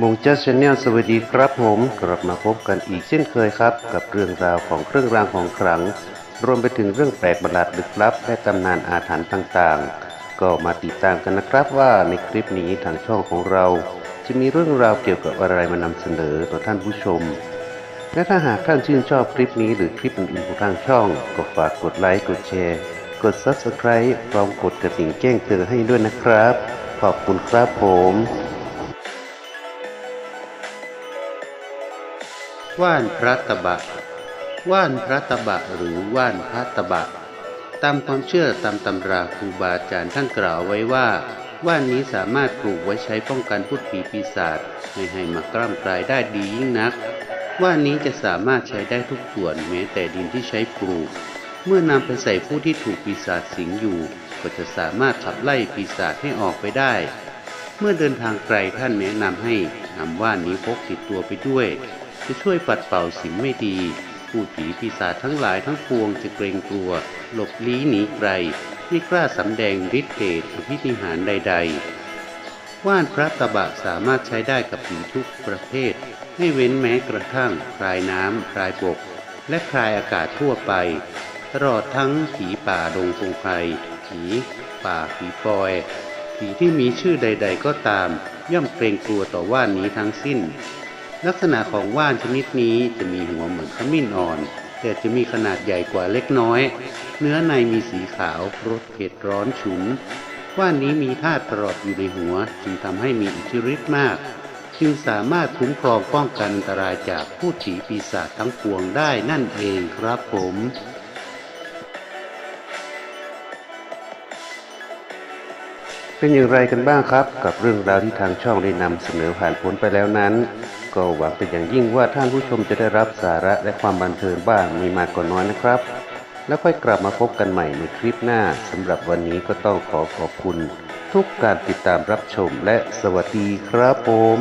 มงเจอชแนลสวัสดีครับผมกลับมาพบกันอีกเช่นเคยครับ กับเรื่องราวของเครื่องรางของขลัง รวมไปถึงเรื่องแปลกประหลาดลึกลับ และตำนานอาถรรพ์ต่างๆ ก็มาติดตามกันนะครับว่าในคลิปนี้ทางช่องของเรา จะมีเรื่องราวเกี่ยวกับอะไรมานำเสนอต่อท่านผู้ชม และถ้าหากท่านชื่นชอบคลิปนี้หรือคลิปอื่นๆของทางช่อง ก็ฝากกดไลค์กดแชร์ กด Subscribe พร้อมกดกระดิ่งแจ้งเตือนให้ด้วยนะครับ ขอบคุณครับผม ว่านพระตะบะ ว่านพระตะบะหรือว่านพระตะบะ ตามความเชื่อตามตำราครูบาอาจารย์ท่านกล่าวไว้ว่า ว่านนี้สามารถปลูกไว้ใช้ป้องกันพูดผีปีศาจไม่ให้มากล้ำกลายได้ดียิ่งนัก ว่านนี้จะสามารถใช้ได้ทุกส่วนแม้แต่ดินที่ใช้ปลูก เมื่อนำไปใส่ผู้ที่ถูกปีศาจสิงอยู่ ก็จะสามารถขับไล่ปีศาจให้ออกไปได้ เมื่อเดินทางไกลท่านแนะนำให้นำว่านนี้พกติดตัวไปด้วย จะช่วยปัดเป่าสิ่งไม่ดีผู้ผีปีศาจทั้งหลายทั้งปวงจะเกรงกลัว หลบลี้หนีไกล ไม่กล้าสำแดงฤทธิ์เดชอภินิหารใด ๆ ว่านพระตะบะสามารถใช้ได้กับผีทุกประเภท ให้เว้นแม้กระทั่งคลายน้ำคลายบก และคลายอากาศทั่วไป ตลอดทั้งผีป่าดงพงไพรผีป่าผีปอยผีที่มีชื่อใด ๆ ก็ตาม ย่อมเกรงกลัวต่อว่านนี้ทั้งสิ้น ลักษณะของว่านชนิดนี้จะมีหัวเหมือนขมิ้นอ่อน แต่จะมีขนาดใหญ่กว่าเล็กน้อย เนื้อในมีสีขาวรสเผ็ดร้อนฉุน ว่านนี้มีธาตุประหลอดอยู่ในหัว จึงทำให้มีอิทธิฤทธิ์มาก จึงสามารถคุ้มครองป้องกันอันตรายจากผู้ผีปีศาจทั้งปวงได้นั่นเองครับผมเป็นอย่างไรกันบ้างครับ กับเรื่องราวที่ทางช่องได้นำเสนอผ่านพ้นไปแล้วนั้น ก็หวังเป็นอย่างยิ่งว่าท่านผู้ชมจะได้รับสาระและความบันเทิงบ้างมีมากก็น้อยนะครับ แล้วค่อยกลับมาพบกันใหม่ในคลิปหน้าสำหรับวันนี้ก็ต้องขอขอบคุณ ทุกการติดตามรับชมและสวัสดีครับผม